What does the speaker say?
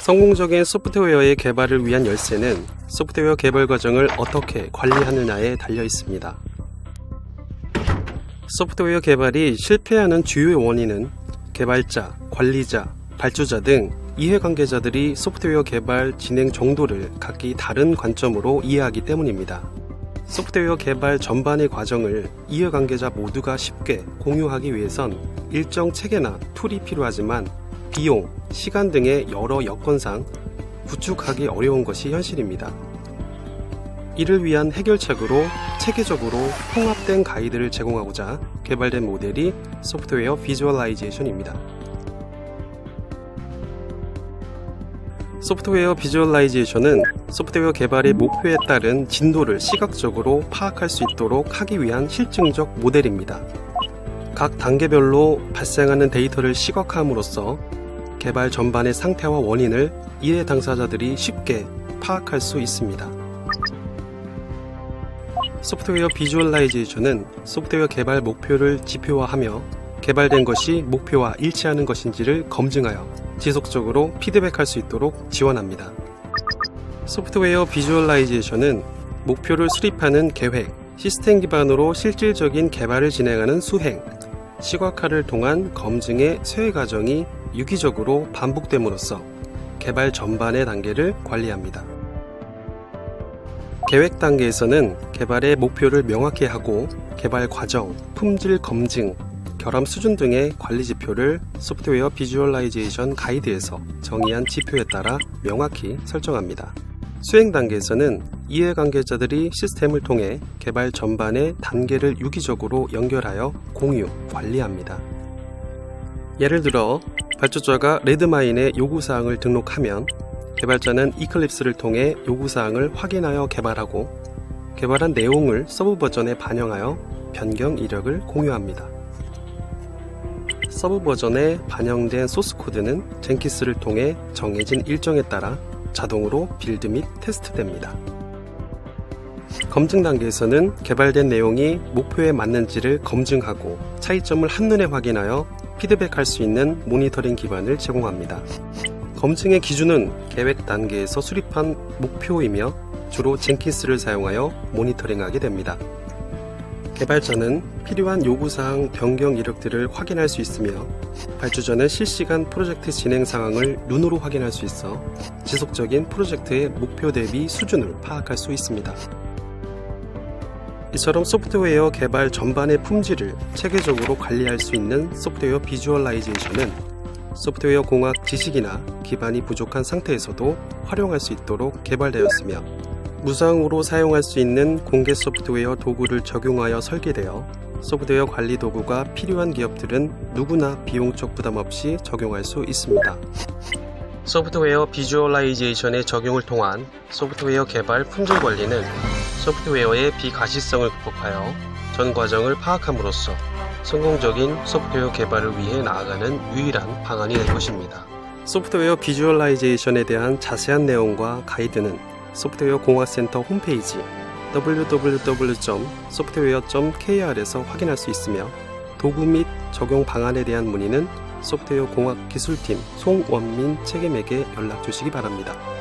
성공적인 소프트웨어의 개발을 위한 열쇠는 소프트웨어 개발 과정을 어떻게 관리하느냐에 달려 있습니다. 소프트웨어 개발이 실패하는 주요 원인은 개발자, 관리자, 발주자 등 이해관계자들이 소프트웨어 개발 진행 정도를 각기 다른 관점으로 이해하기 때문입니다. 소프트웨어 개발 전반의 과정을 이해관계자 모두가 쉽게 공유하기 위해선 일정 체계나 툴이 필요하지만 비용, 시간 등의 여러 여건상 구축하기 어려운 것이 현실입니다. 이를 위한 해결책으로 체계적으로 통합된 가이드를 제공하고자 개발된 모델이 소프트웨어 비주얼라이제이션입니다. 소프트웨어 비주얼라이제이션은 소프트웨어 개발의 목표에 따른 진도를 시각적으로 파악할 수 있도록 하기 위한 실증적 모델입니다. 각 단계별로 발생하는 데이터를 시각함으로써 개발 전반의 상태와 원인을 이해 당사자들이 쉽게 파악할 수 있습니다. 소프트웨어 비주얼라이제이션은 소프트웨어 개발 목표를 지표화하며 개발된 것이 목표와 일치하는 것인지를 검증하여 지속적으로 피드백할 수 있도록 지원합니다. 소프트웨어 비주얼라이제이션은 목표를 수립하는 계획, 시스템 기반으로 실질적인 개발을 진행하는 수행, 시각화를 통한 검증의 쇠 과정이 유기적으로 반복됨으로써 개발 전반의 단계를 관리합니다. 계획 단계에서는 개발의 목표를 명확히 하고 개발 과정, 품질 검증, 결함 수준 등의 관리 지표를 소프트웨어 비주얼라이제이션 가이드에서 정의한 지표에 따라 명확히 설정합니다. 수행 단계에서는 이해관계자들이 시스템을 통해 개발 전반의 단계를 유기적으로 연결하여 공유, 관리합니다. 예를 들어 발주자가 레드마인에 요구사항을 등록하면 개발자는 이클립스를 통해 요구사항을 확인하여 개발하고 개발한 내용을 서브 버전에 반영하여 변경 이력을 공유합니다. 서브 버전에 반영된 소스 코드는 젠키스를 통해 정해진 일정에 따라 자동으로 빌드 및 테스트됩니다. 검증 단계에서는 개발된 내용이 목표에 맞는지를 검증하고 차이점을 한눈에 확인하여 피드백할 수 있는 모니터링 기반을 제공합니다. 검증의 기준은 계획 단계에서 수립한 목표이며 주로 젠키스를 사용하여 모니터링하게 됩니다. 개발자는 필요한 요구사항 변경 이력들을 확인할 수 있으며 발주자는 실시간 프로젝트 진행 상황을 눈으로 확인할 수 있어 지속적인 프로젝트의 목표 대비 수준을 파악할 수 있습니다. 이처럼 소프트웨어 개발 전반의 품질을 체계적으로 관리할 수 있는 소프트웨어 비주얼라이제이션은 소프트웨어 공학 지식이나 기반이 부족한 상태에서도 활용할 수 있도록 개발되었으며 무상으로 사용할 수 있는 공개 소프트웨어 도구를 적용하여 설계되어 소프트웨어 관리 도구가 필요한 기업들은 누구나 비용적 부담 없이 적용할 수 있습니다. 소프트웨어 비주얼라이제이션의 적용을 통한 소프트웨어 개발 품질 관리는 소프트웨어의 비가시성을 극복하여 전 과정을 파악함으로써 성공적인 소프트웨어 개발을 위해 나아가는 유일한 방안이 될 것입니다. 소프트웨어 비주얼라이제이션에 대한 자세한 내용과 가이드는 소프트웨어 공학센터 홈페이지 www.software.kr에서 확인할 수 있으며 도구 및 적용 방안에 대한 문의는 소프트웨어 공학 기술팀 송원민 책임에게 연락 주시기 바랍니다.